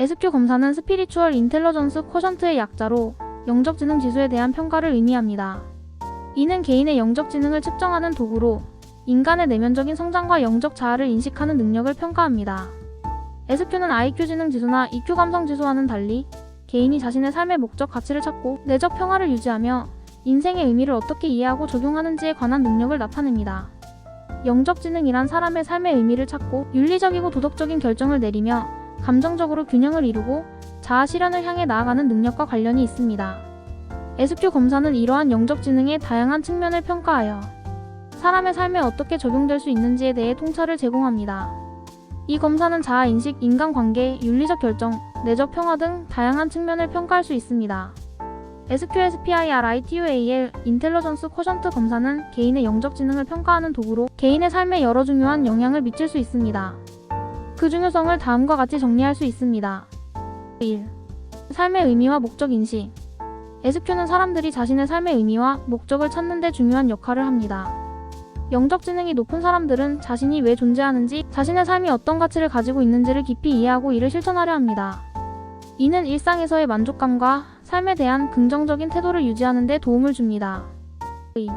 SQ 검사는 스피리추얼 인텔러전스 쿼션트의 약자로 영적 지능 지수에 대한 평가를 의미합니다. 이는 개인의 영적 지능을 측정하는 도구로 인간의 내면적인 성장과 영적 자아를 인식하는 능력을 평가합니다. SQ는 IQ 지능 지수나 EQ 감성 지수와는 달리 개인이 자신의 삶의 목적 가치를 찾고 내적 평화를 유지하며 인생의 의미를 어떻게 이해하고 적용하는지에 관한 능력을 나타냅니다. 영적 지능이란 사람의 삶의 의미를 찾고 윤리적이고 도덕적인 결정을 내리며 감정적으로 균형을 이루고 자아 실현을 향해 나아가는 능력과 관련이 있습니다. SQ 검사는 이러한 영적 지능의 다양한 측면을 평가하여 사람의 삶에 어떻게 적용될 수 있는지에 대해 통찰을 제공합니다. 이 검사는 자아 인식, 인간관계, 윤리적 결정, 내적 평화 등 다양한 측면을 평가할 수 있습니다. SQSPIRITUAL 인텔러전스 쿼션트 검사는 개인의 영적 지능을 평가하는 도구로 개인의 삶에 여러 중요한 영향을 미칠 수 있습니다. 그 중요성을 다음과 같이 정리할 수 있습니다. 1. 삶의 의미와 목적 인식. SQ는 사람들이 자신의 삶의 의미와 목적을 찾는 데 중요한 역할을 합니다. 영적 지능이 높은 사람들은 자신이 왜 존재하는지, 자신의 삶이 어떤 가치를 가지고 있는지를 깊이 이해하고 이를 실천하려 합니다. 이는 일상에서의 만족감과 삶에 대한 긍정적인 태도를 유지하는 데 도움을 줍니다. 2.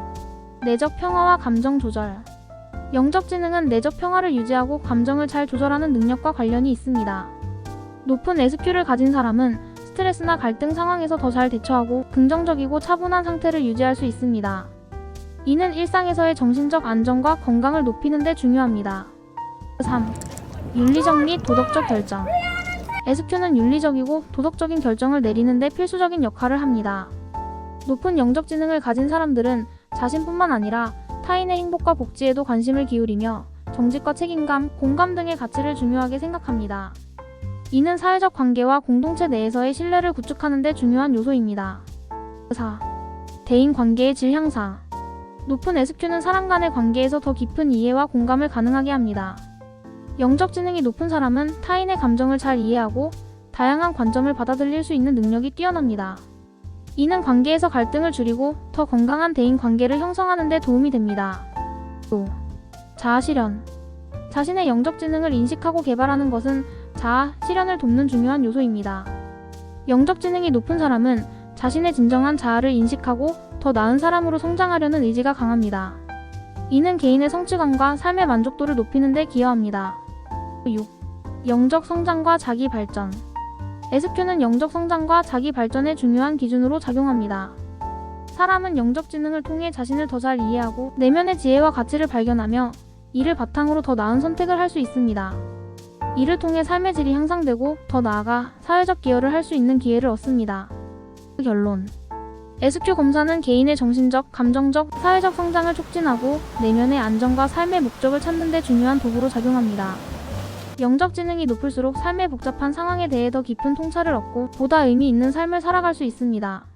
내적 평화와 감정 조절. 영적 지능은 내적 평화를 유지하고 감정을 잘 조절하는 능력과 관련이 있습니다. 높은 SQ를 가진 사람은 스트레스나 갈등 상황에서 더 잘 대처하고 긍정적이고 차분한 상태를 유지할 수 있습니다. 이는 일상에서의 정신적 안정과 건강을 높이는 데 중요합니다. 3. 윤리적 및 도덕적 결정. SQ는 윤리적이고 도덕적인 결정을 내리는 데 필수적인 역할을 합니다. 높은 영적 지능을 가진 사람들은 자신뿐만 아니라 타인의 행복과 복지에도 관심을 기울이며 정직과 책임감, 공감 등의 가치를 중요하게 생각합니다. 이는 사회적 관계와 공동체 내에서의 신뢰를 구축하는 데 중요한 요소입니다. 4. 대인 관계의 질 향상. 높은 SQ는 사람 간의 관계에서 더 깊은 이해와 공감을 가능하게 합니다. 영적 지능이 높은 사람은 타인의 감정을 잘 이해하고 다양한 관점을 받아들일 수 있는 능력이 뛰어납니다. 이는 관계에서 갈등을 줄이고 더 건강한 대인 관계를 형성하는 데 도움이 됩니다. 5. 자아 실현. 자신의 영적 지능을 인식하고 개발하는 것은 자아 실현을 돕는 중요한 요소입니다. 영적 지능이 높은 사람은 자신의 진정한 자아를 인식하고 더 나은 사람으로 성장하려는 의지가 강합니다. 이는 개인의 성취감과 삶의 만족도를 높이는 데 기여합니다. 6. 영적 성장과 자기 발전. SQ는 영적 성장과 자기 발전의 중요한 기준으로 작용합니다. 사람은 영적 지능을 통해 자신을 더 잘 이해하고 내면의 지혜와 가치를 발견하며 이를 바탕으로 더 나은 선택을 할 수 있습니다. 이를 통해 삶의 질이 향상되고 더 나아가 사회적 기여를 할 수 있는 기회를 얻습니다. 결론. SQ 검사는 개인의 정신적, 감정적, 사회적 성장을 촉진하고 내면의 안정과 삶의 목적을 찾는 데 중요한 도구로 작용합니다. 영적 지능이 높을수록 삶의 복잡한 상황에 대해 더 깊은 통찰을 얻고 보다 의미 있는 삶을 살아갈 수 있습니다.